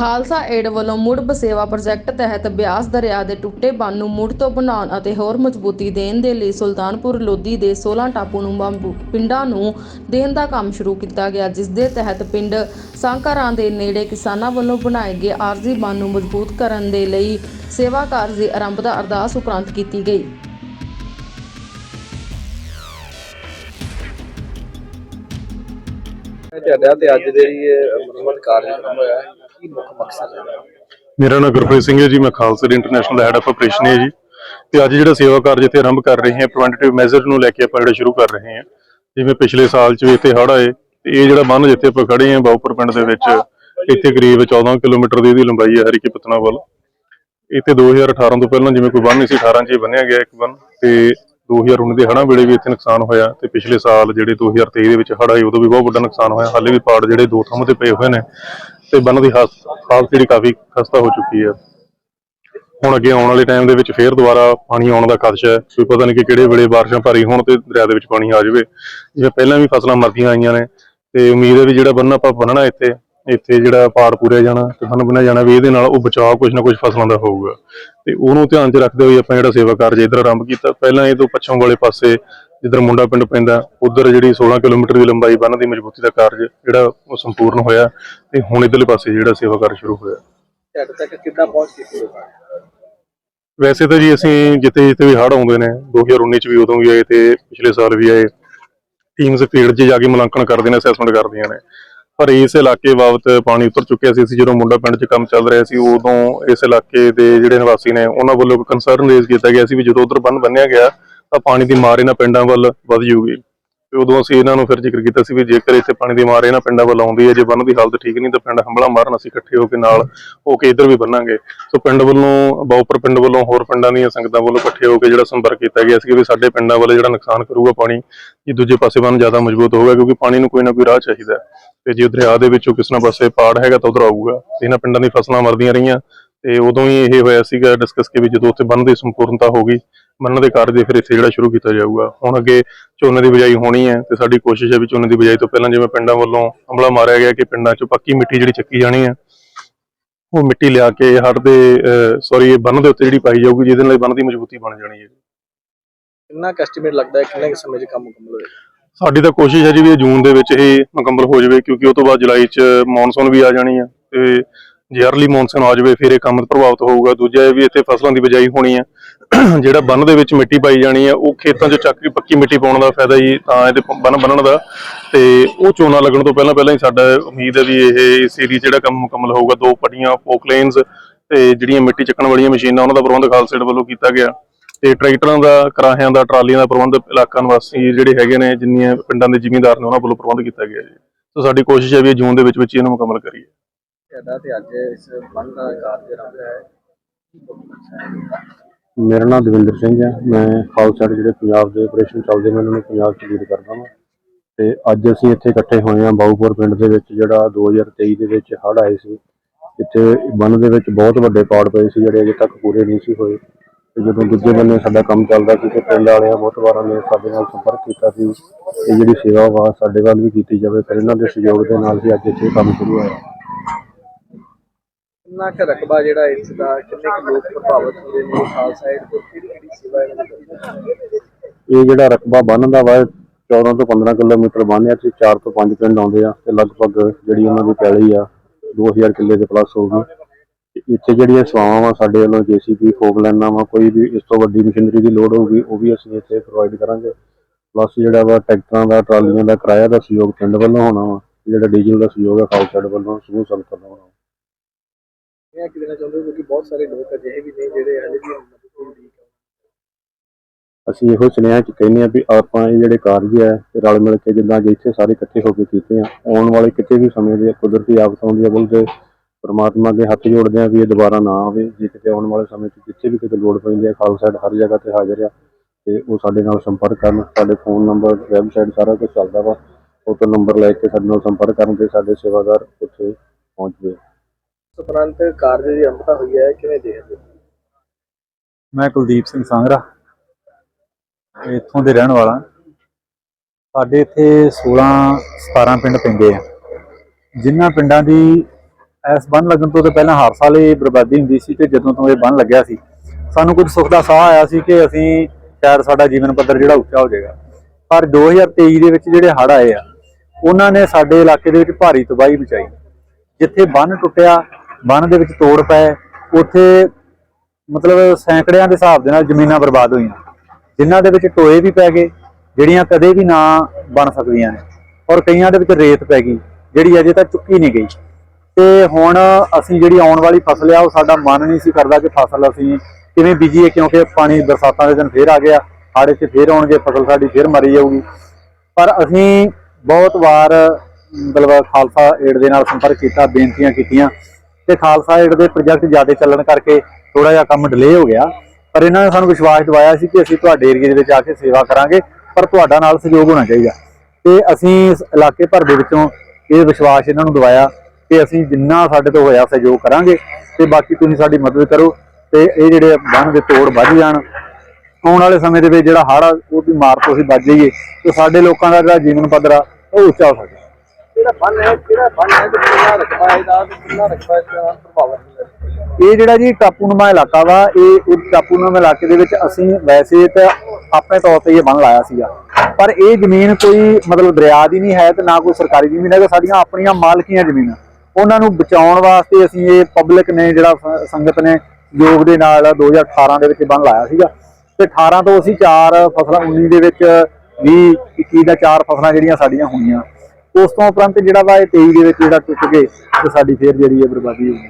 Khalsa aid ਵੱਲੋਂ ਮੁੜ ਬਸੇਵਾ project ਤਹਿਤ ਬਿਆਸ ਦਰਿਆ ਦੇ ਟੁੱਟੇ ਬੰਨ ਨੂੰ ਮੁੜ ਤੋਂ ਬਣਾਉਣ ਅਤੇ ਹੋਰ ਮਜ਼ਬੂਤੀ ਦੇਣ ਦੇ ਲਈ ਸੁਲਤਾਨਪੁਰ ਲੋਧੀ ਦੇ 16 ਟਾਪੂ ਨੂੰ ਬੰਬੂ ਪਿੰਡਾਂ ਨੂੰ ਦੇਣ ਦਾ ਕੰਮ ਸ਼ੁਰੂ ਕੀਤਾ ਗਿਆ ਜਿਸ ਦੇ ਤਹਿਤ ਪਿੰਡ ਸਾਂਕਾਰਾਂ ਦੇ ਨੇੜੇ ਕਿਸਾਨਾਂ ਵੱਲੋਂ ਬਣਾਏ ਗਏ ਆਰਜ਼ੀ ਬੰਨ ਨੂੰ ਮਜ਼ਬੂਤ ਕਰਨ ਦੇ ਲਈ ਸੇਵਾ ਕਾਰਜ ਦੀ ਆਰੰਭ ਦਾ ਅਰਦਾਸ ਉਪਰੰਤ ਕੀਤੀ ਗਈ। ਤੁਹਾਡਾ ਤੇ ਅੱਜ ਜਿਹੜੀ ਇਹ ਮੁਰੰਮਤ ਕਾਰਜਕ੍ਰਮ ਹੋਇਆ ਹੈ, ਕੀ ਮੁੱਖ ਮਕਸਦ ਹੈ? ਮੇਰਾ ਨਾਮ ਗੁਰਪ੍ਰੀਤ ਸਿੰਘ ਹੈ ਜੀ, ਮੈਂ Khalsa international head of operation ਹੈ ਜੀ। ਤੇ ਅੱਜ ਜਿਹੜਾ ਸੇਵਾ ਕਾਰਜ ਇੱਥੇ ਆਰੰਭ ਕਰ ਰਹੇ ਹਾਂ ਪ੍ਰੀਵੈਂਟਿਵ ਮੈਜ਼ਰ ਨੂੰ ਲੈ ਕੇ ਆਪਾਂ ਜਿਹੜਾ ਸ਼ੁਰੂ ਕਰ ਰਹੇ ਹਾਂ। ਜਿਵੇਂ ਪਿਛਲੇ ਸਾਲ 'ਚ ਵੀ ਇੱਥੇ ਹੜ੍ਹ ਆਏ, ਤੇ ਇਹ ਜਿਹੜਾ ਬੰਨ ਜਿੱਥੇ ਆਪਾਂ ਖੜੇ ਹਾਂ ਬਾਉਪਰ ਪਿੰਡ ਦੇ ਵਿੱਚ, ਇੱਥੇ ਕਰੀਬ 14 ਕਿਲੋਮੀਟਰ ਦੀ ਇਹਦੀ ਲੰਬਾਈ ਹੈ ਹਰੀਕੇ ਪਤਨਾ ਵੱਲ। ਇੱਥੇ 2018 ਤੋਂ ਪਹਿਲਾਂ ਜਿਵੇਂ ਕੋਈ ਬੰਨ ਨਹੀਂ ਸੀ 18 'ਚ ਬੰਨਿਆ ਗਿਆ ਇੱਕ ਬੰਨ। ਤੇ 2019 ਦੇ ਹੜਾਂ ਵੇਲੇ ਵੀ ਇੱਥੇ ਨੁਕਸਾਨ ਹੋਇਆ, ਤੇ ਪਿਛਲੇ ਸਾਲ ਜਿਹੜੇ 2023 ਦੇ ਵਿੱਚ ਹੜ੍ਹ ਆਏ, ਉਦੋਂ ਵੀ ਬਹੁਤ ਵੱਡਾ ਨੁਕਸਾਨ ਹੋਇਆ। ਹਾਲੇ ਵੀ ਪਾੜ ਜਿਹੜੇ ਦੋ ਥਾਵਾਂ ਤੇ ਪਏ ਹੋਏ ਨੇ ਤੇ ਬੰਨ ਦੀ ਹਾਲਤ ਜਿਹੜੀ ਕਾਫੀ ਖਸਤਾ ਹੋ ਚੁੱਕੀ ਹੈ। ਹੁਣ ਅੱਗੇ ਆਉਣ ਵਾਲੇ ਟਾਈਮ ਦੇ ਵਿੱਚ ਫੇਰ ਦੁਬਾਰਾ ਪਾਣੀ ਆਉਣ ਦਾ ਖਦਸ਼ਾ ਹੈ। ਕੋਈ ਪਤਾ ਨਹੀਂ ਕਿ ਕਿਹੜੇ ਵੇਲੇ ਬਾਰਿਸ਼ਾਂ ਭਾਰੀ ਹੋਣ ਤੇ ਦਰਿਆ ਦੇ ਵਿੱਚ ਪਾਣੀ ਆ ਜਾਵੇ। ਜਿਵੇਂ ਪਹਿਲਾਂ ਵੀ ਫਸਲਾਂ ਮਰਦੀਆਂ ਆਈਆਂ ਨੇ ਤੇ ਉਮੀਦ ਹੈ ਵੀ ਜਿਹੜਾ ਬੰਨ ਆਪਾਂ ਬੰਨਣਾ ਇੱਥੇ ਇੱਥੇ ਜਿਹੜਾ ਪਾੜ ਪੂਰਿਆ ਜਾਣਾ, ਤੇ ਸਾਨੂੰ ਬੰਨਿਆ ਜਾਣਾ ਵੀ ਇਹਦੇ ਨਾਲ ਉਹ ਬਚਾਅ ਕੁਝ ਨਾ ਕੁਝ ਫਸਲਾਂ ਦਾ ਹੋਊਗਾ। ਤੇ ਉਹਨੂੰ ਧਿਆਨ 'ਚ ਰੱਖਦੇ ਹੋਏ ਆਪਾਂ ਜਿਹੜਾ ਸੇਵਾ ਕਾਰਜ ਇੱਧਰ ਆਰੰਭ ਕੀਤਾ। ਪਹਿਲਾਂ ਇਹ ਤੋਂ ਪੱਛਮ ਵਾਲੇ ਪਾਸੇ ਜਿੱਧਰ ਮੁੰਡਾ ਪਿੰਡ ਪੈਂਦਾ ਉਧਰ ਜਿਹੜੀ 16 ਕਿਲੋਮੀਟਰ ਦੀ ਲੰਬਾਈ ਬੰਨ ਦੀ ਮਜ਼ਬੂਤੀ ਦਾ ਕਾਰਜ ਜਿਹੜਾ ਉਹ ਸੰਪੂਰਨ ਹੋਇਆ ਤੇ ਹੁਣ ਇਧਰਲੇ ਪਾਸੇ ਜਿਹੜਾ ਸੇਵਾ ਕਾਰਜ ਸ਼ੁਰੂ ਹੋਇਆ। ਤੁਹਾਡੇ ਤੱਕ ਕਿੱਦਾਂ ਪਹੁੰਚ ਕੀਤੀ ਹੋਈ ਵੈਸੇ ਤਾਂ ਜੀ ਅਸੀਂ ਜਿੱਥੇ ਜਿੱਥੇ ਵੀ ਹੜ੍ਹ ਆਉਂਦੇ ਨੇ 2019 ਚ ਵੀ ਉਦੋਂ ਵੀ ਆਏ ਤੇ ਪਿਛਲੇ ਸਾਲ ਵੀ ਆਏ ਟੀਮਸ ਫੀਲਡ 'ਚ ਜਾ ਕੇ ਮੁਲਾਂਕਣ ਕਰਦੇ ਨੇ ਅਸੈਸਮੈਂਟ ਕਰਦੀਆਂ ਨੇ। ਪਰ ਇਸ ਇਲਾਕੇ ਬਾਬਤ ਪਾਣੀ ਉਤਰ ਚੁੱਕਿਆ ਸੀ ਅਸੀਂ ਜਦੋਂ ਮੁੰਡਾ ਪਿੰਡ 'ਚ ਕੰਮ ਚੱਲ ਰਿਹਾ ਸੀ ਉਦੋਂ ਇਸ ਇਲਾਕੇ ਦੇ ਜਿਹੜੇ ਨਿਵਾਸੀ ਨੇ ਉਹਨਾਂ ਵੱਲੋਂ ਕੰਸਰਨ ਰੇਜ਼ ਕੀਤਾ ਗਿਆ ਸੀ ਵੀ ਜਦੋਂ ਉਧਰ ਬੰਨ ਬੰਨਿਆ ਗਿਆ ਤਾਂ ਪਾਣੀ ਦੀ ਮਾਰ ਇਹਨਾਂ ਪਿੰਡਾਂ ਵੱਲ ਵਧ ਜੂਗੀ ਤੇ ਉਦੋਂ ਅਸੀਂ ਇਹਨਾਂ ਨੂੰ ਫਿਰ ਜ਼ਿਕਰ ਕੀਤਾ ਸੀ ਵੀ ਜੇਕਰ ਇੱਥੇ ਪਾਣੀ ਦੀ ਮਾਰ ਇਹਨਾਂ ਪਿੰਡਾਂ ਵੱਲ ਆਉਂਦੀ ਹੈ, ਜੇ ਬੰਨ ਦੀ ਹਾਲਤ ਠੀਕ ਨਹੀਂ ਤਾਂ ਪਿੰਡ ਹੰਬਲਾ ਮਾਰਨ ਅਸੀਂ ਇਕੱਠੇ ਹੋ ਕੇ ਨਾਲ ਹੋ ਕੇ ਇੱਧਰ ਵੀ ਬੰਨਾਂਗੇ। ਸੋ ਪਿੰਡ ਵੱਲੋਂ, ਬਾਉਪਰ ਪਿੰਡ ਵੱਲੋਂ, ਹੋਰ ਪਿੰਡਾਂ ਦੀਆਂ ਸੰਗਤਾਂ ਵੱਲੋਂ ਇਕੱਠੇ ਹੋ ਕੇ ਜਿਹੜਾ ਸੰਪਰਕ ਕੀਤਾ ਗਿਆ ਸੀ ਵੀ ਸਾਡੇ ਪਿੰਡਾਂ ਵੱਲ ਜਿਹੜਾ ਨੁਕਸਾਨ ਕਰੂਗਾ ਪਾਣੀ ਇਹ ਦੂਜੇ ਪਾਸੇ ਬੰਨ ਜ਼ਿਆਦਾ ਮਜ਼ਬੂਤ ਹੋਊਗਾ ਕਿਉਂਕਿ ਪਾਣੀ ਨੂੰ ਕੋਈ ਨਾ ਕੋਈ ਰਾਹ ਚਾਹੀਦਾ ਤੇ ਜੇ ਦਰਿਆ ਦੇ ਵਿੱਚੋਂ ਕਿਸੇ ਨਾ ਪਾਸੇ ਪਾੜ ਹੈਗਾ ਤਾਂ ਉਧਰ ਆਊਗਾ। ਇਹਨਾਂ ਪਿੰਡਾਂ ਦੀ ਫਸਲਾਂ ਮਰਦੀਆਂ ਰਹੀਆਂ ਤੇ ਉਦੋਂ ਹੀ ਇਹ ਹੋਇਆ ਸੀਗਾ ਡਿਸਕਸ ਕੇ ਵੀ ਜਦੋਂ ਉੱਥੇ ਬੰਨ ਦੀ ਸੰਪੂਰਨਤਾ ਹੋ ਗਈ ਬੰਨ ਦੇ ਕਾਰਜ ਦੇ ਫਿਰ ਇੱਥੇ ਜਿਹੜਾ ਸ਼ੁਰੂ ਕੀਤਾ ਜਾਊਗਾ। ਹੁਣ ਅੱਗੇ ਝੋਨੇ ਦੀ ਬਿਜਾਈ ਹੋਣੀ ਹੈ ਤੇ ਸਾਡੀ ਕੋਸ਼ਿਸ਼ ਹੈ ਵੀ ਝੋਨੇ ਦੀ ਬਿਜਾਈ ਤੋਂ ਪਹਿਲਾਂ ਜਿਵੇਂ ਪਿੰਡਾਂ ਵੱਲੋਂ ਹਮਲਾ ਮਾਰਿਆ ਗਿਆ ਕਿ ਪਿੰਡਾਂ 'ਚੋਂ ਪੱਕੀ ਮਿੱਟੀ ਜਿਹੜੀ ਚੱਕੀ ਜਾਣੀ ਹੈ ਉਹ ਮਿੱਟੀ ਲਿਆ ਕੇ ਹੜ ਦੇ ਸੌਰੀ ਇਹ ਬੰਨ ਦੇ ਉੱਤੇ ਜਿਹੜੀ ਪਾਈ ਜਾਊਗੀ ਜਿਹਦੇ ਨਾਲ ਬੰਨ ਦੀ ਮਜ਼ਬੂਤੀ ਬਣ ਜਾਣੀ ਹੈ। ਕਿੰਨਾ ਐਸਟੀਮੇਟ ਲੱਗਦਾ ਹੈ ਕਿੰਨੇ ਸਮੇਂ 'ਚ ਕੰਮ ਮੁਕੰਮਲ ਹੋਏਗਾ? ਸਾਡੀ ਤਾਂ ਕੋਸ਼ਿਸ਼ ਹੈ ਜੀ ਵੀ ਜੂਨ ਦੇ ਵਿੱਚ ਇਹ ਮੁਕੰਮਲ ਹੋ ਜਾਵੇ ਕਿਉਂਕਿ ਉਹ ਤੋਂ ਬਾਅਦ ਜੁਲਾਈ 'ਚ ਮੌਨਸੂਨ ਵੀ ਆ ਜਾਣੀ ਹੈ ਤੇ ਜੇ ਅਰਲੀ ਮੌਨਸੂਨ ਆ ਜਾਵੇ, ਫਿਰ ਇਹ ਕੰਮ ਪ੍ਰਭਾਵਿਤ ਹੋਊਗਾ। ਦੂਜਾ ਇਹ ਵੀ ਇੱਥੇ ਫਸਲਾਂ ਦੀ ਬਿਜਾਈ ਹੋਣੀ ਹੈ ਜਿਹੜਾ ਬੰਨ ਦੇ ਵਿੱਚ ਮਿੱਟੀ ਪਾਈ ਜਾਣੀ ਹੈ ਉਹ ਖੇਤਾਂ 'ਚ ਚੱਕ ਕੇ ਪੱਕੀ ਮਿੱਟੀ ਪਾਉਣ ਦਾ ਫਾਇਦਾ ਹੀ ਤਾਂ ਇਹਦੇ ਬੰਨ ਬੰਨਣ ਦਾ। ਤੇ ਉਹ ਝੋਨਾ ਲੱਗਣ ਤੋਂ ਪਹਿਲਾਂ ਪਹਿਲਾਂ ਹੀ ਸਾਡਾ ਉਮੀਦ ਹੈ ਵੀ ਇਹ ਇਸ ਏਰੀਆ ਜਿਹੜਾ ਕੰਮ ਮੁਕੰਮਲ ਹੋਊਗਾ, ਦੋ ਪੱਟੀਆਂ ਪੋਕਲੇਨਸ ਤੇ ਜਿਹੜੀਆਂ ਮਿੱਟੀ ਚੱਕਣ ਵਾਲੀਆਂ ਮਸ਼ੀਨਾਂ, ਉਹਨਾਂ ਦਾ ਪ੍ਰਬੰਧ ਖਾਲਸੇਡ ਵੱਲੋਂ ਕੀਤਾ ਗਿਆ। ਤੇ ਟਰੈਕਟਰਾਂ ਦਾ, ਕਰਾਹਿਆਂ ਦਾ, ਟਰਾਲੀਆਂ ਦਾ ਪ੍ਰਬੰਧ ਇਲਾਕਾ ਨਿਵਾਸੀ ਜਿਹੜੇ ਹੈਗੇ ਨੇ, ਜਿੰਨੀਆਂ ਪਿੰਡਾਂ ਦੇ ਜ਼ਿਮੀਂਦਾਰ ਨੇ, ਉਹਨਾਂ ਵੱਲੋਂ ਪ੍ਰਬੰਧ ਕੀਤਾ ਗਿਆ ਜੀ। ਸੋ ਸਾਡੀ ਕੋਸ਼ਿਸ਼ ਹੈ ਵੀ ਇਹ ਜੂਨ ਦੇ ਵਿੱਚ ਵਿੱਚ ਇਹਨੂੰ ਮੁਕੰਮਲ ਕਰੀਏ। ਤੁਹਾਡਾ ਤੇ ਅੱਜ ਇਸ ਬੰਨ ਦਾ ਕਾਰਜ ਆਰੰਭ ਹੈ ਮੇਰਾ ਨਾਮ ਦਵਿੰਦਰ ਸਿੰਘ ਹੈ। ਮੈਂ ਖਾਲਸਾ ਜਿਹੜੇ ਪੰਜਾਬ ਦੇ ਆਪਰੇਸ਼ਨ ਚੱਲਦੇ ਮੈਂ ਉਹਨਾਂ ਨੂੰ ਪੰਜਾਬ 'ਚ ਲੀਡ ਕਰਦਾ ਹਾਂ ਤੇ ਅੱਜ ਅਸੀਂ ਇੱਥੇ ਇਕੱਠੇ ਹੋਏ ਹਾਂ ਬਾਊਪੁਰ ਪਿੰਡ ਦੇ ਵਿੱਚ, ਜਿਹੜਾ 2023 ਦੇ ਵਿੱਚ ਹੜ੍ਹ ਆਏ ਸੀ। ਇੱਥੇ ਬੰਨ ਦੇ ਵਿੱਚ ਬਹੁਤ ਵੱਡੇ ਪਾੜ ਪਏ ਸੀ, ਜਿਹੜੇ ਅਜੇ ਤੱਕ ਪੂਰੇ ਨਹੀਂ ਸੀ ਹੋਏ। ਤੇ ਜਦੋਂ ਦੂਜੇ ਬੰਨੇ ਸਾਡਾ ਕੰਮ ਚੱਲਦਾ ਸੀ, ਤੇ ਪਿੰਡ ਵਾਲਿਆਂ ਬਹੁਤ ਵਾਰਾਂ ਨੇ ਸਾਡੇ ਨਾਲ ਸੰਪਰਕ ਕੀਤਾ ਸੀ। ਇਹ ਜਿਹੜੀ ਸੇਵਾ ਵਾ, ਸਾਡੇ ਵੱਲ ਵੀ ਕੀਤੀ ਜਾਵੇ, ਫਿਰ ਇਹਨਾਂ ਦੇ ਸਹਿਯੋਗ ਦੇ ਨਾਲ ਵੀ ਅੱਜ ਇੱਥੇ ਕੰਮ ਸ਼ੁਰੂ ਹੋਇਆ। ਕਿੰਨਾ ਕੁ ਰਕਬਾ ਜਿਹੜਾ ਇਸ ਦਾ, ਕਿੰਨੇ ਕੁ ਲੋਕ ਪ੍ਰਭਾਵਿਤ ਹੁੰਦੇ ਨੇ, ਖਾਲਸਾ ਸਾਈਡ ਤੋਂ ਕਿਹੜੀ ਕਿਹੜੀ ਸੇਵਾ ਇਹਨਾਂ ਦੀ ਇਹ ਜਿਹੜਾ ਰਕਬਾ ਬੰਨ ਦਾ ਵਾ 14 ਤੋਂ 15 ਕਿਲੋਮੀਟਰ ਬੰਨਿਆ ਆ ਤੇ 4 ਤੋਂ 5 ਪਿੰਡ ਆਉਂਦੇ ਆ, ਤੇ ਲਗਭਗ ਜਿਹੜੀ ਉਹਨਾਂ ਦੀ ਪੈਲੀ ਆ 2000 ਕਿੱਲੇ ਦੇ ਪਲੱਸ ਹੋਊਗੀ ਤੇ ਇੱਥੇ ਜਿਹੜੀਆਂ ਸੇਵਾਵਾਂ ਵਾ, ਸਾਡੇ ਵੱਲੋਂ ਜੀਸੀਬੀ ਫੋਕ ਲੈਣਾ ਵਾ, ਕੋਈ ਵੀ ਇਸ ਤੋਂ ਵੱਡੀ ਮਸ਼ੀਨਰੀ ਦੀ ਲੋੜ ਹੋਊਗੀ, ਉਹ ਵੀ ਅਸੀਂ ਇੱਥੇ ਪ੍ਰੋਵਾਈਡ ਕਰਾਂਗੇ। ਪਲੱਸ ਜਿਹੜਾ ਵਾ, ਟਰੈਕਟਰਾਂ ਦਾ, ਟਰਾਲੀਆਂ ਦਾ ਕਿਰਾਇਆ ਦਾ ਸਹਿਯੋਗ ਪਿੰਡ ਵੱਲੋਂ ਹੋਣਾ ਵਾ, ਜਿਹੜਾ ਡੀਜ਼ਲ ਦਾ ਸਹਿਯੋਗ ਆ, ਖਾਲਸਾ ਵੱਲੋਂ, ਸਮੂਹ ਸੰਗਤ ਵੱਲੋਂ ਹੋਣਾ ਇਹ ਕਿ ਦੇਣਾ ਚਾਹੁੰਦੇ ਕਿਉਂਕਿ ਬਹੁਤ ਸਾਰੇ ਲੋਕ ਅਜਿਹੇ ਵੀ ਨੇ ਜਿਹੜੇ ਹਲੇ ਵੀ ਮਦਦ ਦੀ ਅਸੀਂ ਇਹੋ ਸੁਨੇਹਾ ਚ ਕਹਿੰਦੇ ਆ ਵੀ ਆਪਾਂ ਇਹ ਜਿਹੜੇ ਕਾਰਜ ਹੈ ਰਲ ਮਿਲ ਕੇ ਜਿੱਦਾਂ ਅੱਜ ਇੱਥੇ ਸਾਰੇ ਇਕੱਠੇ ਹੋ ਕੇ ਕੀਤੇ ਆ, ਆਉਣ ਵਾਲੇ ਕਿਤੇ ਵੀ ਸਮੇਂ ਦੇ ਕੁਦਰਤੀ ਆਫਤ ਆਉਂਦੀ ਹੈ ਬੋਲਦੇ ਪਰਮਾਤਮਾ ਦੇ ਹੱਥ ਜੋੜਦੇ ਆ ਵੀ ਇਹ ਦੁਬਾਰਾ ਨਾ ਆਵੇ, ਜੇ ਕਿਤੇ ਆਉਣ ਵਾਲੇ ਸਮੇਂ 'ਚ ਜਿੱਥੇ ਵੀ ਕਿਤੇ ਲੋੜ ਪੈਂਦੀ ਹੈ ਖਾਲਸਾ ਹਰ ਜਗ੍ਹਾ ਤੇ ਹਾਜ਼ਰ ਆ, ਤੇ ਉਹ ਸਾਡੇ ਨਾਲ ਸੰਪਰਕ ਕਰਨ, ਸਾਡੇ ਫੋਨ ਨੰਬਰ, ਵੈਬਸਾਈਟ ਸਾਰਾ ਕੁਝ ਚੱਲਦਾ ਵਾ, ਉਹ ਤੋਂ ਨੰਬਰ ਲੈ ਕੇ ਸਾਡੇ ਨਾਲ ਸੰਪਰਕ ਕਰਨ ਤੇ ਸਾਡੇ ਸੇਵਾਦਾਰ ਉੱਥੇ ਪਹੁੰਚਦੇ ਆ। ਉਪਰੰਤ ਕਾਰਜ ਦੀ ਆਰੰਭਤਾ ਹੋਈ ਹੈ, ਕਿਵੇਂ ਦੇਖਦੇ ਹੋ? ਮੈਂ ਕੁਲਦੀਪ ਸਿੰਘ ਸੰਗਰਾ, ਇੱਥੋਂ ਦੇ ਰਹਿਣ ਵਾਲਾ। ਸਾਡੇ ਇੱਥੇ 16 17 ਪਿੰਡ ਪੈਂਦੇ ਆ। ਜਿਨ੍ਹਾਂ ਪਿੰਡਾਂ ਦੀ ਇਸ ਬੰਨ ਲੱਗਣ ਤੋਂ ਪਹਿਲਾਂ ਹਰ ਸਾਲ ਇਹ ਬਰਬਾਦੀ ਹੁੰਦੀ ਸੀ ਤੇ ਜਦੋਂ ਤੋਂ ਇਹ ਬੰਨ ਲੱਗਿਆ ਸੀ, ਸਾਨੂੰ ਕੁਝ ਸੁੱਖ ਦਾ ਸਾਹ ਆਇਆ ਸੀ ਕਿ ਅਸੀਂ ਸ਼ਾਇਦ ਸਾਡਾ ਜੀਵਨ ਪੱਧਰ ਜਿਹੜਾ ਉੱਚਾ ਹੋ ਜਾਏਗਾ। ਪਰ 2023 ਦੇ ਵਿੱਚ ਜਿਹੜੇ ਹੜ੍ਹ ਆਏ ਆ, ਉਹਨਾਂ ਨੇ ਸਾਡੇ ਇਲਾਕੇ ਦੇ ਵਿੱਚ ਭਾਰੀ ਤਬਾਹੀ ਮਚਾਈ। ਜਿੱਥੇ ਬੰਨ ਟੁੱਟਿਆ ਬੰਨ ਦੇ ਵਿੱਚ ਤੋੜ ਪਏ, ਉੱਥੇ ਮਤਲਬ ਸੈਂਕੜਿਆਂ ਦੇ ਹਿਸਾਬ ਦੇ ਨਾਲ ਜ਼ਮੀਨਾਂ ਬਰਬਾਦ ਹੋਈਆਂ। ਜਿਨ੍ਹਾਂ ਦੇ ਵਿੱਚ ਟੋਏ ਵੀ ਪੈ ਗਏ, ਜਿਹੜੀਆਂ ਕਦੇ ਵੀ ਨਾ ਬਣ ਸਕਦੀਆਂ ਨੇ। ਔਰ ਕਈਆਂ ਦੇ ਵਿੱਚ ਰੇਤ ਪੈ ਗਈ, ਜਿਹੜੀ ਅਜੇ ਤੱਕ ਚੁੱਕੀ ਨਹੀਂ ਗਈ। ਤੇ ਹੁਣ ਅਸੀਂ ਜਿਹੜੀ ਆਉਣ ਵਾਲੀ ਫਸਲ ਆ, ਉਹ ਸਾਡਾ ਮਨ ਨਹੀਂ ਸੀ ਕਰਦਾ ਕਿ ਫਸਲ ਅਸੀਂ ਕਿਵੇਂ ਬੀਜੀਏ, ਕਿਉਂਕਿ ਪਾਣੀ ਬਰਸਾਤਾਂ ਦੇ ਦਿਨ ਫੇਰ ਆ ਗਿਆ, ਹਾੜੇ 'ਚ ਫੇਰ ਆਉਣਗੇ, ਫਸਲ ਸਾਡੀ ਫੇਰ ਮਰੀ ਜਾਊਗੀ। ਪਰ ਅਸੀਂ ਬਹੁਤ ਵਾਰ, ਮਤਲਬ ਖਾਲਸਾ ਏਡ ਦੇ ਨਾਲ ਸੰਪਰਕ ਕੀਤਾ, ਬੇਨਤੀਆਂ ਕੀਤੀਆਂ ਤੇ ਖਾਲਸਾ ਏਡ ਦੇ ਪ੍ਰੋਜੈਕਟ ਜ਼ਿਆਦਾ ਚੱਲਣ ਕਰਕੇ ਥੋੜਾ ਜਿਹਾ ਕੰਮ ਡਿਲੇ ਹੋ ਗਿਆ। ਪਰ ਇਹਨਾਂ ਨੇ ਸਾਨੂੰ ਵਿਸ਼ਵਾਸ ਦਿਵਾਇਆ ਸੀ ਕਿ ਅਸੀਂ ਤੁਹਾਡੇ ਏਰੀਏ ਦੇ ਵਿੱਚ ਆ ਕੇ ਸੇਵਾ ਕਰਾਂਗੇ, ਪਰ ਤੁਹਾਡਾ ਨਾਲ ਸਹਿਯੋਗ ਹੋਣਾ ਚਾਹੀਦਾ। ਤੇ ਅਸੀਂ ਇਸ ਇਲਾਕੇ ਭਰ ਦੇ ਵਿੱਚੋਂ ਇਹ ਵਿਸ਼ਵਾਸ ਇਹਨਾਂ ਨੂੰ ਦਿਵਾਇਆ ਕਿ ਅਸੀਂ ਜਿੰਨਾ ਸਾਡੇ ਤੋਂ ਹੋਇਆ ਸਹਿਯੋਗ ਕਰਾਂਗੇ ਤੇ ਬਾਕੀ ਤੁਸੀਂ ਸਾਡੀ ਮਦਦ ਕਰੋ ਤੇ ਇਹ ਜਿਹੜੇ ਬੰਨ ਦੇ ਤੋੜ ਵੱਧ ਜਾਣ। ਆਉਣ ਵਾਲੇ ਸਮੇਂ ਦੇ ਵਿੱਚ ਜਿਹੜਾ ਹੜ੍ਹ ਆ ਉਹਦੀ ਮਾਰ ਤੋਂ ਅਸੀਂ ਬਚ ਜਾਈਏ। ਤੇ ਸਾਡੇ ਲੋਕਾਂ ਦਾ ਜਿਹੜਾ ਜੀਵਨ ਪੱਧਰ ਆ, ਉਹ ਉੱਚਾ ਹੋ ਸਕੇ। ਜਿਹੜਾ ਬੰਨ ਹੈ, ਕਿਹੜਾ ਬੰਨ ਹੈ ਤੇ ਕਿੰਨਾ ਰਕਬਾ ਹੈ, ਇਹਦਾ ਤੇ ਕਿੰਨਾ ਰਕਬਾ ਇਹਦਾ ਪ੍ਰਭਾਵਿਤ ਹੁੰਦਾ ਇਹ ਜਿਹੜਾ ਜੀ ਟਾਪੂਨੁਮਾ ਇਲਾਕਾ ਵਾ, ਇਹ ਇਹ ਟਾਪੂਨੁਮਾ ਇਲਾਕੇ ਦੇ ਵਿੱਚ ਅਸੀਂ ਵੈਸੇ ਤਾਂ ਆਪਣੇ ਤੌਰ ਤੇ ਇਹ ਬੰਨ ਲਾਇਆ ਸੀਗਾ। ਪਰ ਇਹ ਜ਼ਮੀਨ ਕੋਈ ਮਤਲਬ ਦਰਿਆ ਦੀ ਨਹੀਂ ਹੈ ਤੇ ਨਾ ਕੋਈ ਸਰਕਾਰੀ ਜ਼ਮੀਨ ਹੈ ਸਾਡੀਆਂ ਆਪਣੀਆਂ ਮਾਲਕੀਆਂ ਜ਼ਮੀਨਾਂ। ਉਹਨਾਂ ਨੂੰ ਬਚਾਉਣ ਵਾਸਤੇ ਅਸੀਂ ਇਹ ਪਬਲਿਕ ਨੇ ਜਿਹੜਾ ਸੰਗਤ ਨੇ ਯੋਗ ਦੇ ਨਾਲ 2018 ਦੇ ਵਿੱਚ ਬੰਨ ਲਾਇਆ ਸੀਗਾ। ਤੇ 18 ਤੋਂ ਅਸੀਂ ਚਾਰ ਫਸਲਾਂ 19 ਦੇ ਵਿੱਚ 20 21 ਦਾ ਚਾਰ ਫਸਲਾਂ ਜਿਹੜੀਆਂ ਸਾਡੀਆਂ ਹੋਈਆਂ। ਉਸ ਤੋਂ ਉਪਰੰਤ ਜਿਹੜਾ ਵਾ ਇਹ 23 ਦੇ ਵਿੱਚ ਜਿਹੜਾ ਟੁੱਟ ਗਏ ਤੇ ਸਾਡੀ ਫੇਰ ਜਿਹੜੀ ਹੈ ਬਰਬਾਦੀ ਹੋ ਗਈ।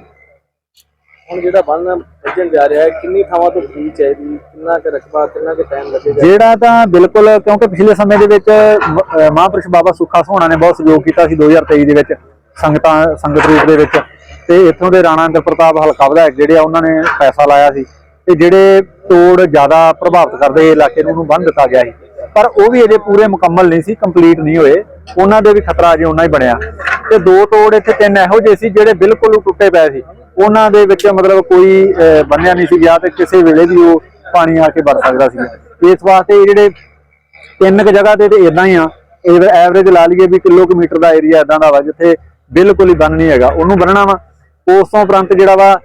ਹੁਣ ਜਿਹੜਾ ਬੰਨ ਵੱਜਣ ਜਾ ਰਿਹਾ ਹੈ ਕਿੰਨੀ ਥਾਵਾਂ ਤੋਂ ਕੀ ਚਾਹੀਦੀ? ਕਿੰਨਾ ਕੁ ਰਕਬਾ ਕਿੰਨਾ ਕੁ ਟਾਈਮ ਲੱਗੇਗਾ? ਜਿਹੜਾ ਤਾਂ ਬਿਲਕੁਲ ਕਿਉਂਕਿ ਪਿਛਲੇ ਸਮੇਂ ਦੇ ਵਿੱਚ ਮਹਾਂਪੁਰਸ਼ ਬਾਬਾ ਸੁੱਖਾ ਸੋਹਣਾ ਨੇ ਬਹੁਤ ਸਹਿਯੋਗ ਕੀਤਾ ਸੀ 2023 ਦੇ ਵਿੱਚ ਸੰਗਤਾਂ ਸੰਗਤ ਰੂਪ ਦੇ ਵਿੱਚ। ਤੇ ਇੱਥੋਂ ਦੇ ਰਾਣਾ ਇੰਦਰ ਪ੍ਰਤਾਪ ਹਲਕਾ ਵਿਧਾਇਕ ਜਿਹੜੇ ਆ ਉਹਨਾਂ ਨੇ ਪੈਸਾ ਲਾਇਆ ਸੀ। ਤੇ ਜਿਹੜੇ ਤੋੜ ਜ਼ਿਆਦਾ ਪ੍ਰਭਾਵਿਤ ਕਰਦੇ ਇਲਾਕੇ ਨੂੰ ਉਹਨੂੰ ਬੰਨ ਦਿੱਤਾ ਗਿਆ ਸੀ। ਪਰ ਉਹ ਵੀ ਅਜੇ ਪੂਰੇ ਮੁਕੰਮਲ ਨਹੀਂ ਸੀ ਕੰਪਲੀਟ ਨਹੀਂ ਹੋਏ। ਉਹਨਾਂ ਦੇ ਵੀ ਖਤਰਾ ਅਜੇ ਉਹਨਾਂ ਹੀ ਬਣਿਆ। ਤੇ ਦੋ ਤੋੜ ਇੱਥੇ ਤਿੰਨ ਇਹੋ ਜਿਹੇ ਸੀ ਜਿਹੜੇ ਬਿਲਕੁਲ ਟੁੱਟੇ ਪਏ ਸੀ। ਉਹਨਾਂ ਦੇ ਵਿੱਚ ਮਤਲਬ ਕੋਈ ਬੰਨਿਆ ਨਹੀਂ ਸੀ ਗਿਆ ਤੇ ਕਿਸੇ ਵੇਲੇ ਵੀ ਉਹ ਪਾਣੀ ਆ ਕੇ ਵਰ ਸਕਦਾ ਸੀ। ਇਸ ਵਾਸਤੇ ਜਿਹੜੇ ਤਿੰਨ ਕੁ ਜਗ੍ਹਾ ਤੇ ਤੇ ਇਦਾਂ ਹੀ ਆ ਐਵਰੇਜ ਲਾ ਲਈਏ ਵੀ ਕਿਲੋਮੀਟਰ ਦਾ ਏਰੀਆ ਇਦਾਂ ਦਾ ਵਾ, ਜਿੱਥੇ ਬਿਲਕੁਲ ਹੀ ਬੰਨ ਨਹੀਂ ਹੈਗਾ। ਉਹਨੂੰ ਬੰਨਣਾ ਵਾ। ਉਸ ਤੋਂ ਉਪਰੰਤ ਜਿਹੜਾ ਵਾ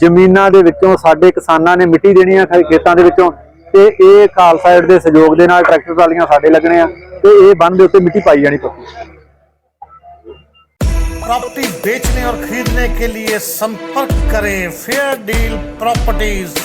ਜ਼ਮੀਨਾਂ ਦੇ ਵਿੱਚੋਂ ਸਾਡੇ ਕਿਸਾਨਾਂ ਨੇ ਮਿੱਟੀ ਦੇਣੀ ਆ ਖੇ- ਖੇਤਾਂ ਦੇ ਵਿੱਚੋਂ। ਤੇ ਇਹ ਖਾਲਸਾ ਏਡ ਦੇ ਸਹਿਯੋਗ ਦੇ ਨਾਲ ਟਰੈਕਟਰ ਟਰਾਲੀਆਂ ਸਾਡੇ ਲੱਗਣੇ ਆ ਤੇ ਇਹ ਬੰਨ ਦੇ ਉੱਤੇ ਮਿੱਟੀ ਪਾਈ ਜਾਣੀ ਪੱਕੀ प्रॉपर्टी बेचने और खरीदने के लिए संपर्क करें फेयर डील प्रॉपर्टीज